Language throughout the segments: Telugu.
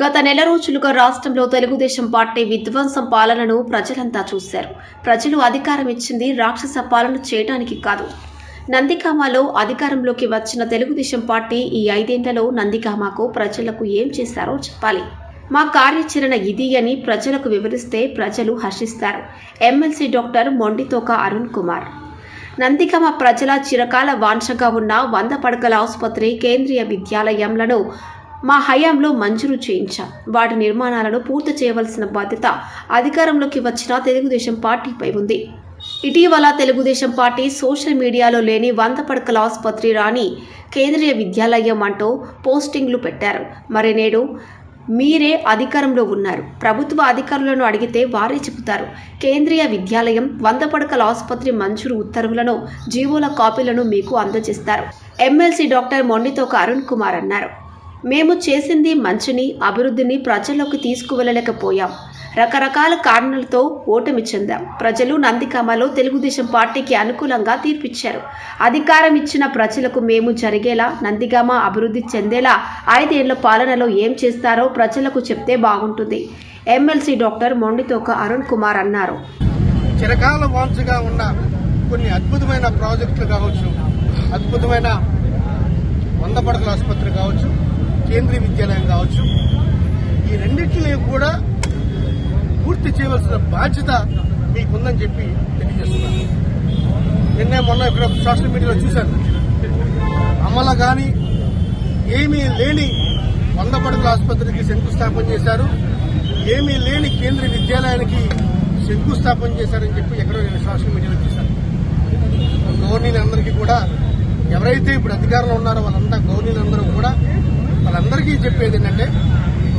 గత నెల రోజులుగా రాష్ట్రంలో తెలుగుదేశం పార్టీ విధ్వంసం పాలనను ప్రజలంతా చూశారు. ప్రజలు అధికారం ఇచ్చింది రాక్షస పాలన చేయడానికి కాదు. నందికామాలో అధికారంలోకి వచ్చిన తెలుగుదేశం పార్టీ ఈ ఐదేళ్ళలో నందికామాకు ప్రజలకు ఏం చేశారో చెప్పాలి. మా కార్యాచరణ ఇది అని ప్రజలకు వివరిస్తే ప్రజలు హర్షిస్తారు. MLC doctor Mondithoka Arun Kumar. నందికమ ప్రజల చిరకాల వాంఛగా ఉన్న వంద పడకల ఆసుపత్రి కేంద్రీయ విద్యాలయంలను మా హయాంలో మంజూరు చేయించాం. వాటి నిర్మాణాలను పూర్తి చేయవలసిన బాధ్యత అధికారంలోకి వచ్చిన తెలుగుదేశం పార్టీపై ఉంది. ఇటీవల తెలుగుదేశం పార్టీ సోషల్ మీడియాలో లేని వంద పడకల ఆసుపత్రి రాని కేంద్రీయ విద్యాలయం అంటూ పోస్టింగ్లు పెట్టారు. మరి నేడు మీరే అధికారంలో ఉన్నారు. ప్రభుత్వ అధికారులను అడిగితే వారే చెబుతారు. కేంద్రీయ విద్యాలయం వంద పడకల ఆసుపత్రి మంజూరు ఉత్తర్వులను జీవోల కాపీలను మీకు అందజేస్తారు. ఎమ్మెల్సీ డాక్టర్ మొండితోక అరుణ్ కుమార్ అన్నారు. మేము చేసింది మంచిని అభివృద్ధిని ప్రజల్లోకి తీసుకువెళ్ళలేకపోయాం. రకరకాల కారణాలతో ఓటమి చెందాం. ప్రజలు నందికామలో తెలుగుదేశం పార్టీకి అనుకూలంగా తీర్పిచ్చారు. అధికారం ఇచ్చిన ప్రజలకు మేము జరిగేలా నందిగామ అభివృద్ధి చెందేలా ఐదేళ్ళ పాలనలో ఏం చేస్తారో ప్రజలకు చెప్తే బాగుంటుంది. ఎమ్మెల్సీ డాక్టర్ మొండితోక అరుణ్ కుమార్ అన్నారు. చిరకాల వాంఛగా ఉన్న కొన్ని అద్భుతమైన ప్రాజెక్టులు కావచ్చు అద్భుతమైన వంద పడకల ఆసుపత్రి కావచ్చు కేంద్రీయ విద్యాలయం కావచ్చు. ఈ రెండింటిని కూడా పూర్తి చేయవలసిన బాధ్యత మీకుందని చెప్పి తెలియజేస్తున్నాను. నిన్నే మొన్న ఇక్కడ సోషల్ మీడియాలో చూశాను. అమల కానీ ఏమీ లేని వంద పడకల ఆసుపత్రికి శంకుస్థాపన చేశారు. ఏమీ లేని కేంద్రీయ విద్యాలయానికి శంకుస్థాపన చేశారని చెప్పి ఎక్కడో నేను సోషల్ మీడియాలో చూశాను. గవర్నీలందరికీ కూడా ఎవరైతే ఇప్పుడు అధికారంలో ఉన్నారో వాళ్ళంతా గవర్నీలందరూ కూడా వాళ్ళందరికీ చెప్పేది ఏంటంటే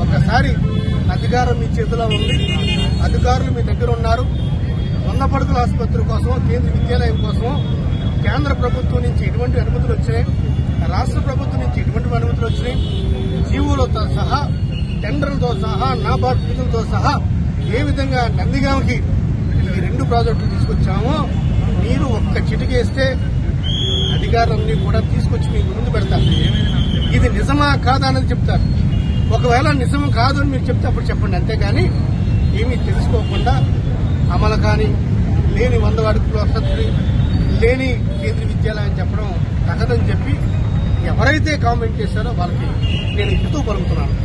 ఒకసారి అధికారం మీ చేతిలో ఉంది అధికారులు మీ దగ్గర ఉన్నారు. వంద పడుకుల ఆసుపత్రి కోసం కేంద్ర విద్యాలయం కోసం కేంద్ర ప్రభుత్వం నుంచి ఎటువంటి అనుమతులు వచ్చాయి రాష్ట్ర ప్రభుత్వం నుంచి ఎటువంటి అనుమతులు వచ్చినాయి జీవోలతో సహా టెండర్లతో సహా నాబార్డ్ నిధులతో సహా ఏ విధంగా నందిగామకి ఈ రెండు ప్రాజెక్టులు తీసుకొచ్చామో మీరు ఒక్క చిటికేస్తే అధికారాన్ని కూడా తీసుకొచ్చి మీకు ముందు పెడతారు. నిజమా కాదా అనేది చెప్తారు. ఒకవేళ నిజం కాదు అని మీరు చెప్తే అప్పుడు చెప్పండి. అంతేగాని ఏమీ తెలుసుకోకుండా అమలు కానీ లేని వంద అడుగులు వసతులు లేని కేంద్రీయ విద్యాలయం చెప్పడం తగదని చెప్పి ఎవరైతే కామెంట్ చేశారో వాళ్ళకి నేను హితూ పలుకుతున్నాను.